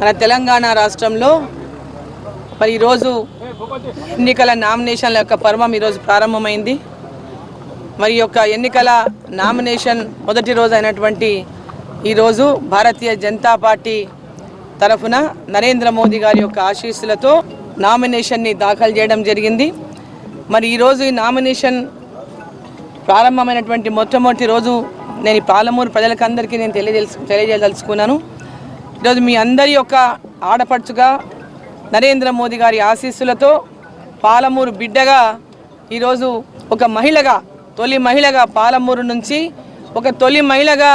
మన తెలంగాణ రాష్ట్రంలో మరి ఈరోజు ఎన్నికల నామినేషన్ల యొక్క పర్వం ఈరోజు ప్రారంభమైంది. మరి యొక్క ఎన్నికల నామినేషన్ మొదటి రోజు అయినటువంటి ఈరోజు భారతీయ జనతా పార్టీ తరఫున నరేంద్ర మోదీ గారి యొక్క ఆశీస్సులతో నామినేషన్ని దాఖలు చేయడం జరిగింది. మరి ఈరోజు ఈ నామినేషన్ ప్రారంభమైనటువంటి మొట్టమొదటి రోజు నేను పాలమూరు ప్రజలకందరికీ నేను తెలియజేసు తెలియజేయదలుచుకున్నాను. ఈరోజు మీ అందరి యొక్క ఆడపడుచుగా నరేంద్ర మోదీ గారి ఆశీస్సులతో పాలమూరు బిడ్డగా ఈరోజు ఒక మహిళగా తొలి మహిళగా పాలమూరు నుంచి ఒక తొలి మహిళగా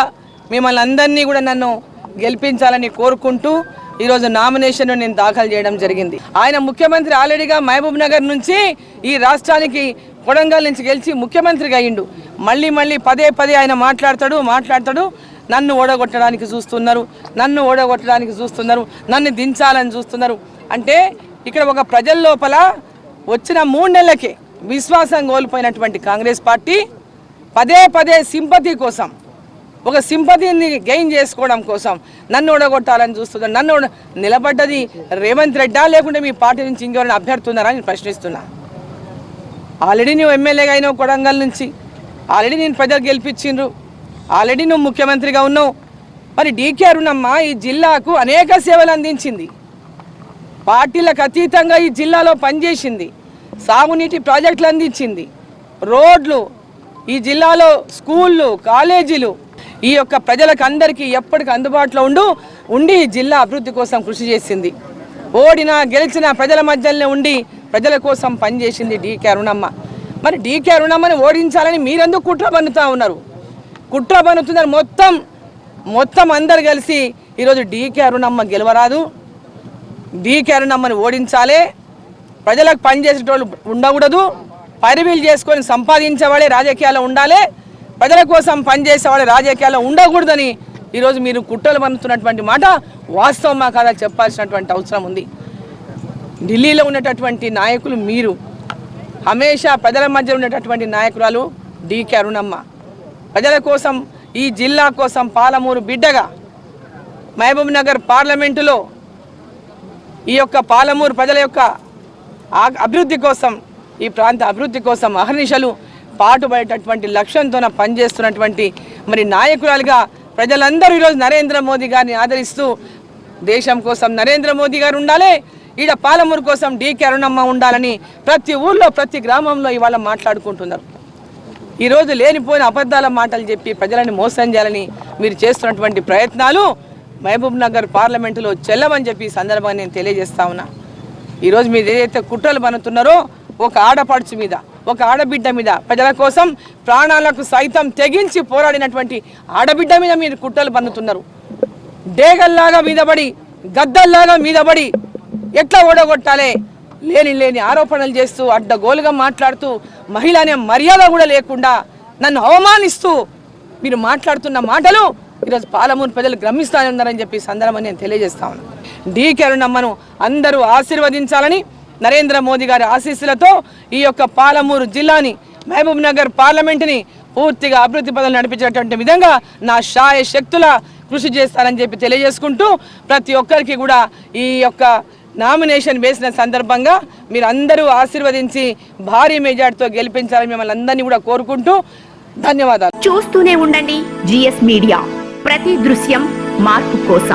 మిమ్మల్ని అందరినీ కూడా నన్ను గెలిపించాలని కోరుకుంటూ ఈరోజు నామినేషన్ నేను దాఖలు చేయడం జరిగింది. ఆయన ముఖ్యమంత్రి ఆల్రెడీగా మహబూబ్ నగర్ నుంచి ఈ రాష్ట్రానికి కొడంగల్ నుంచి గెలిచి ముఖ్యమంత్రిగా అయ్యిండు. మళ్ళీ మళ్ళీ పదే పదే ఆయన మాట్లాడతాడు మాట్లాడతాడు. నన్ను ఓడగొట్టడానికి చూస్తున్నారు నన్ను ఓడగొట్టడానికి చూస్తున్నారు నన్ను దించాలని చూస్తున్నారు. అంటే ఇక్కడ ఒక ప్రజల లోపల వచ్చిన మూడు నెలలకే విశ్వాసం కోల్పోయినటువంటి కాంగ్రెస్ పార్టీ పదే పదే సింపతి కోసం ఒక సింపతిని గెయిన్ చేసుకోవడం కోసం నన్ను ఓడగొట్టాలని చూస్తున్నారు. నన్ను నిలబడ్డది రేవంత్ రెడ్డా? లేకుంటే మీ పార్టీ నుంచి ఇంకెవరైనా అభ్యర్థున్నారా నేను ప్రశ్నిస్తున్నా. ఆల్రెడీ నువ్వు ఎమ్మెల్యేగా అయినావు కొడంగల్ నుంచి. ఆల్రెడీ నేను ప్రజలు గెలిపించిండ్రు. ఆల్రెడీ నువ్వు ముఖ్యమంత్రిగా ఉన్నావు. మరి డీకే అరుణమ్మ ఈ జిల్లాకు అనేక సేవలు అందించింది. పార్టీలకు అతీతంగా ఈ జిల్లాలో పనిచేసింది. సాగునీటి ప్రాజెక్టులు అందించింది. రోడ్లు ఈ జిల్లాలో స్కూళ్ళు కాలేజీలు ఈ యొక్క ప్రజలకు అందరికీ ఎప్పటికి అందుబాటులో ఉండు ఉండి జిల్లా అభివృద్ధి కోసం కృషి చేసింది. ఓడినా గెలిచిన ప్రజల మధ్యలోనే ఉండి ప్రజల కోసం పనిచేసింది డీకే అరుణమ్మ. మరి డీకే అరుణమ్మని ఓడించాలని మీరెందుకు కుట్ర పన్నుతా ఉన్నారు? కుట్ర పన్నుతున్నారు మొత్తం మొత్తం అందరు కలిసి ఈరోజు డీకే అరుణమ్మ గెలవరాదు. డీకే అరుణమ్మని ఓడించాలి. ప్రజలకు పనిచేసేటోళ్ళు ఉండకూడదు. పరివీలు చేసుకొని సంపాదించేవాడే రాజకీయాల్లో ఉండాలి. ప్రజల కోసం పనిచేసేవాడే రాజకీయాల్లో ఉండకూడదని ఈరోజు మీరు కుట్రలు పన్నుతున్నటువంటి మాట వాస్తవమా కాదా చెప్పాల్సినటువంటి అవసరం ఉంది. ఢిల్లీలో ఉన్నటువంటి నాయకులు మీరు. హమేషా ప్రజల మధ్య ఉండేటటువంటి నాయకురాలు డీకే అరుణమ్మ. ప్రజల కోసం ఈ జిల్లా కోసం పాలమూరు బిడ్డగా మహబూబ్ నగర్ పార్లమెంటులో ఈ యొక్క పాలమూరు ప్రజల యొక్క అభివృద్ధి కోసం ఈ ప్రాంత అభివృద్ధి కోసం అహర్నిశలు పాటుపడేటటువంటి లక్ష్యంతో పనిచేస్తున్నటువంటి మరి నాయకురాలుగా ప్రజలందరూ ఈరోజు నరేంద్ర మోదీ గారిని ఆదరిస్తూ దేశం కోసం నరేంద్ర మోదీ గారు ఉండాలి ఈడ పాలమూరు కోసం డీకే అరుణమ్మ ఉండాలని ప్రతి ఊర్లో ప్రతి గ్రామంలో ఇవాళ మాట్లాడుకుంటున్నారు. ఈరోజు లేనిపోయిన అబద్ధాల మాటలు చెప్పి ప్రజలను మోసం చేయాలని మీరు చేస్తున్నటువంటి ప్రయత్నాలు మహబూబ్ నగర్ పార్లమెంటులో చెల్లమని చెప్పి సందర్భంగా నేను తెలియజేస్తా ఉన్నా. ఈరోజు మీరు ఏదైతే కుట్రలు పనుతున్నారో ఒక ఆడపడుచు మీద ఒక ఆడబిడ్డ మీద ప్రజల కోసం ప్రాణాలకు సైతం తెగించి పోరాడినటువంటి ఆడబిడ్డ మీద మీరు కుట్రలు పన్నుతున్నారు. డేగల్లాగా మీదబడి గద్దల్లాగా మీదబడి ఎట్లా ఓడగొట్టాలి? లేని లేని ఆరోపణలు చేస్తూ అడ్డగోలుగా మాట్లాడుతూ మహిళ అనే మర్యాద కూడా లేకుండా నన్ను అవమానిస్తూ మీరు మాట్లాడుతున్న మాటలు ఈరోజు పాలమూరు ప్రజలు గ్రమిస్తానే చెప్పి సందర్భం నేను తెలియజేస్తా ఉన్నాను డీకే కరుణమ్మను అందరూ ఆశీర్వదించాలని నరేంద్ర మోదీ గారి ఆశీస్సులతో ఈ యొక్క పాలమూరు జిల్లాని మహబూబ్ నగర్ పార్లమెంటుని పూర్తిగా అభివృద్ధి పదవులు నడిపించేటువంటి విధంగా నా శాయ శక్తుల కృషి చేస్తానని చెప్పి తెలియజేసుకుంటూ ప్రతి ఒక్కరికి కూడా ఈ యొక్క నామినేషన్ వేసిన సందర్భంగా మీరు అందరూ ఆశీర్వదించి భారీ మెజార్టీతో గెలిపించాలని మిమ్మల్ని అందరినీ కూడా కోరుకుంటూ ధన్యవాదాలు. చూస్తూనే ఉండండి జిఎస్ మీడియా. ప్రతి దృశ్యం మార్పు కోసం.